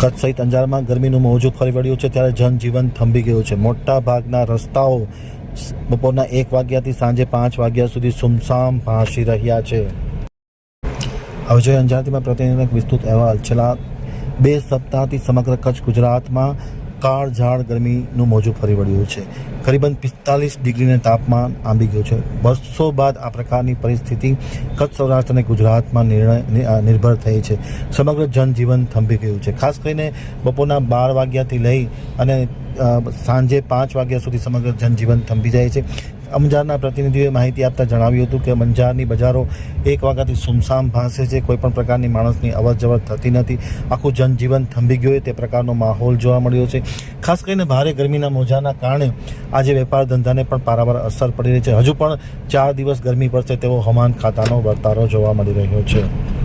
કચ્છ સહિત અંજારમાં ગરમીનું મોજું ફરી વળ્યું છે ત્યારે જનજીવન થંભી ગયું છે. મોટા ભાગના રસ્તાઓ બપોરના એક વાગ્યાથી સાંજે પાંચ વાગ્યા સુધી સુમસામ ભાસી રહ્યા છે. હવે જોઈએ અંજારતીમાં પ્રતિનિધિનો વિસ્તૃત અહેવાલ. છેલ્લા બે સપ્તાહથી સમગ્ર કચ્છ ગુજરાતમાં કાળઝાળ ગરમીનું મોજું ફરી વળ્યું છે. કરીબન પિસ્તાલીસ ડિગ્રીને તાપમાન આંબી ગયું છે. વર્ષો બાદ આ પ્રકારની પરિસ્થિતિ કચ્છ સૌરાષ્ટ્ર અને ગુજરાતમાં નિર્ણય નિર્ભર થઈ છે. સમગ્ર જનજીવન થંભી ગયું છે. ખાસ કરીને બપોરના બાર વાગ્યાથી લઈ અને સાંજે પાંચ વાગ્યા સુધી સમગ્ર જનજીવન થંભી જાય છે. અંજારના પ્રતિનિધિઓએ માહિતી આપતા જણાવ્યું હતું કે અંજારની બજારો એક વાગ્યાથી સુમસામ ભાસે છે. કોઈપણ પ્રકારની માણસની અવર જવર થતી નથી. આખું જનજીવન થંભી ગયું તે પ્રકારનો માહોલ જોવા મળ્યો છે. ખાસ કરીને ભારે ગરમીના મોજાના કારણે આજે વેપાર ધંધાને પણ પારાવાર અસર પડી રહી છે. હજુ પણ ચાર દિવસ ગરમી પડશે તેવો હવામાન ખાતાનો વર્તારો જોવા મળી રહ્યો છે.